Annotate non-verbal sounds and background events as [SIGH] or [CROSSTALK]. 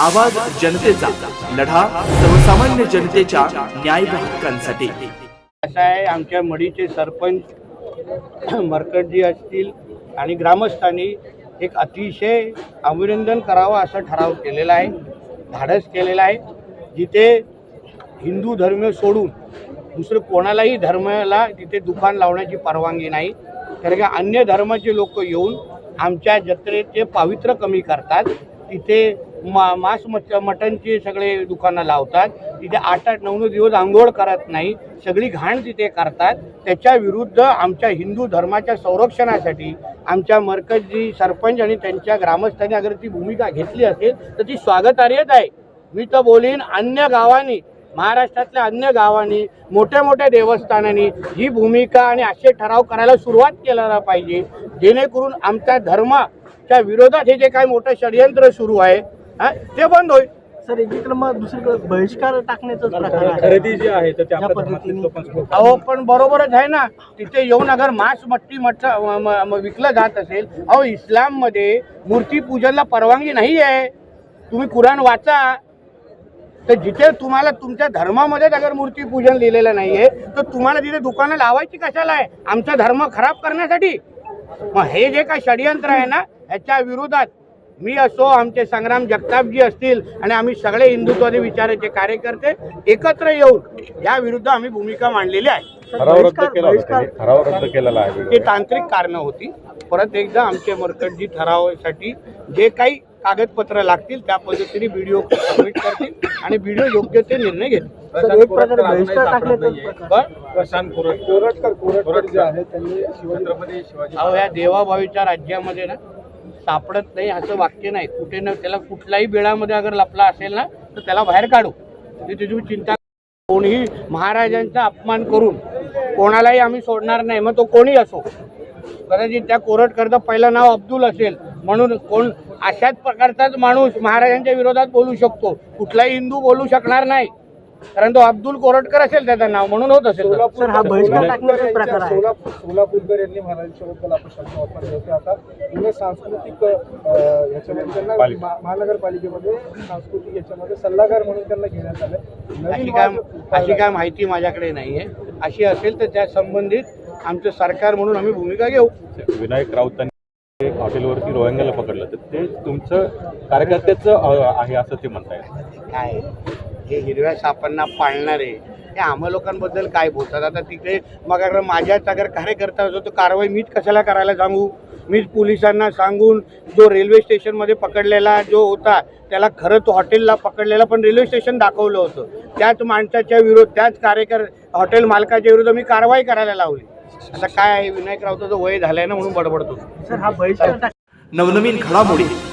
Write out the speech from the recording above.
आवाज जनतेचा लढा सर्वसामान्य जनतेच्या न्याय हक्कांसाठी. असं आहे आमच्या मडीचे सरपंच [CLEARS THROAT] मरकटजी असतील आणि ग्रामस्थांनी एक अतिशय अभिनंदन करावं असा ठराव केलेला आहे धाडस केलेला आहे जिथे हिंदू धर्म सोडून दुसरं कोणालाही धर्माला तिथे दुकान लावण्याची परवानगी नाही. कारण का अन्य धर्माचे लोक येऊन आमच्या जत्रेचे पावित्र्य कमी करतात तिथे मा मांस मट मटनचे सगळे दुकानं लावतात. तिथे आठ आठ नऊ नऊ दिवस आंघोळ करत नाही. सगळी घाण तिथे करतात. त्याच्या विरुद्ध आमच्या हिंदू धर्माच्या संरक्षणासाठी आमच्या मरकजी सरपंच आणि त्यांच्या ग्रामस्थांनी अगर ती भूमिका घेतली असेल तर ती स्वागतार्हच आहे. मी तर बोलीन अन्य गावांनी महाराष्ट्रातल्या अन्य गावांनी मोठ्या मोठ्या देवस्थानांनी ही भूमिका आणि असे ठराव करायला सुरुवात केला पाहिजे. जेणेकरून आमच्या धर्माच्या विरोधात हे जे काही मोठं षडयंत्र सुरू आहे ते बंद होईल. सर एकीकडे मग दुसरीकडे बहिष्कार टाकण्याचाच प्रकार आहे. खरेदी जी आहे तर ते ज्या आपल्या पद्धतीने- अहो पण बरोबरच आहे ना. तिथे येऊन अगर मांस मट्टी मठ विकलं जात असेल अहो इस्लाममध्ये मूर्ती पूजनला परवानगी नाही आहे. तुम्ही कुराण वाचा. तर जिथे तुम्हाला तुमच्या धर्मामध्येच अगर मूर्ती पूजन लिहिलेलं नाही आहे तर तुम्हाला तिथे दुकानं लावायची कशाला आहे? आमचा धर्म खराब करण्यासाठी. मग हे जे काय षडयंत्र आहे ना ह्याच्या विरोधात मी असो आमचे संग्राम जगतापजी असतील आणि आम्ही सगळे हिंदुत्वादी विचाराचे कार्यकर्ते एकत्र येऊन या विरुद्ध आम्ही भूमिका मांडलेली आहे. ठराव रद्द बहिष्कार- केला होता बहिष्कार- त्यांनी. ठराव रद्द केलेला आहे ते तांत्रिक कारणं होती. परत एकदा आमचे मरकटजी ठरावासाठी जे काही कागदपत्र लागतील त्या पद्धतीने व्हिडिओ सबमिट करतील आणि व्हिडिओ योग्य ते निर्णय घेतील. प्रशांत या देवाभावीच्या राज्यामध्ये ना सापडत नाही असं वाक्य नाही. कुठे ना त्याला कुठल्याही बिळामध्ये अगर लपला असेल ना तर त्याला बाहेर काढू. म्हणजे ती तुझी चिंता कोणीही महाराजांचा अपमान करून कोणालाही आम्ही सोडणार नाही मग तो कोणी असो? कदाचित त्या कोरटकरचं पहिलं नाव अब्दुल असेल. म्हणून कोण अशाच प्रकारचाच माणूस महाराजांच्या विरोधात बोलू शकतो. कुठलाही हिंदू बोलू शकणार नाही. कारण तो अब्दुल कोरटकर असेल त्याचं नाव म्हणून होत असेल. सर हा बहिष्कार टाकण्याचाच प्रकार आहे. सोलापूर सोलापूरकर यांनी महाराजांच्याबद्दल आपण शब्द वापरले होते. आता पुणे सांस्कृतिक ह्याच्यामध्ये त्यांना महानगरपालिकेमध्ये सांस्कृतिक याच्यामध्ये सल्लागार म्हणून त्यांना घेण्यात आलं. अशी काय अशी काय माहिती माझ्याकडे नाही आहे अशी असेल तर त्या संबंधित आमचं सरकार म्हणून आम्ही भूमिका घेऊ. विनायक राऊतांनी हॉटेलवरती रोहिंग्याला पकडलं तर ते तुमचं कार्यकर्त्याचं आहे असं ते म्हणतायत. काय? हे हिरव्या सापांना पाळणारे. हे आम्हा लोकांबद्दल काय बोलतात? आता तिथे मग अगर माझ्याच अगर कार्यकर्ता असो तर कारवाई मीच कशाला करायला सांगू? मीच पोलिसांना सांगून जो रेल्वे स्टेशनमध्ये पकडलेला जो होता त्याला खरं तो हॉटेलला पकडलेला पण रेल्वे स्टेशन दाखवलं होतं. त्याच माणसाच्या विरोध त्याच कार्यकर हॉटेल मालकाच्या विरुद्ध मी कारवाई करायला लावली. आता काय आहे? विनायक राऊताचं वय झालंय ना म्हणून बडबडतो. सर हा बहिष्कार टाक नवनवीन घडामोडी